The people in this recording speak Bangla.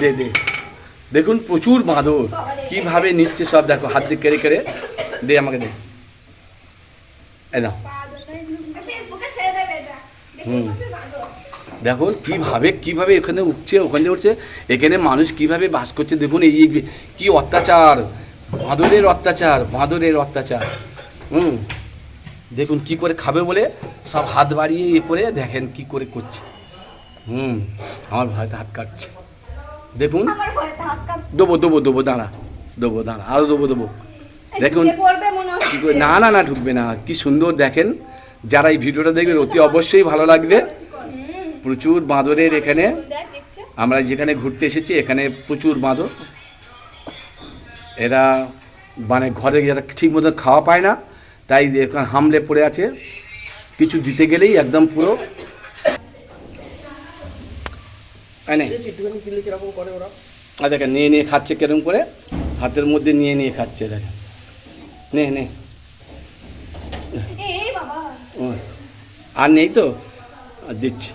দে দে। দেখুন প্রচুর বাঁদর। কীভাবে নিচ্ছে সব, দেখো, হাত দিয়ে কেড়ে কেড়ে। দে, আমাকে দে। দেখি হুম। দেখুন কীভাবে কীভাবে এখানে উঠছে, ওখানে উঠছে। এখানে মানুষ কীভাবে বাস করছে, দেখুন, এই এই কি অত্যাচার। বাঁদরের অত্যাচার বাঁদরের অত্যাচার। হুম। দেখুন, কি করে খাবে বলে সব হাত বাড়িয়ে ইয়ে করে দেখেন কি করে করছে। হুম। আমার ভয়তে হাত কাটছে। দেখুন। দেবো দেবো দেবো দাঁড়া দেবো দাঁড়া আরও দেবো দেবো। দেখুন না না না ঢুকবে না। কি সুন্দর দেখেন যারা এই ভিডিওটা দেখবেন অতি অবশ্যই ভালো লাগবে। প্রচুর বাঁদরের এখানে। আমরা যেখানে ঘুরতে এসেছি এখানে প্রচুর বাঁদর। এরা মানে ঘরে যারা ঠিক মতো খাওয়া পায় না তাই এখানে হামলে পড়ে আছে। কিছু দিতে গেলেই একদম পুরো তাই কীরকম করে ওরা? আর দেখেন নিয়ে নিয়ে খাচ্ছে কীরকম করে? হাতের মধ্যে নিয়ে নিয়ে খাচ্ছে দেখেন। নে নে। আর নেই তো? আর দিচ্ছে।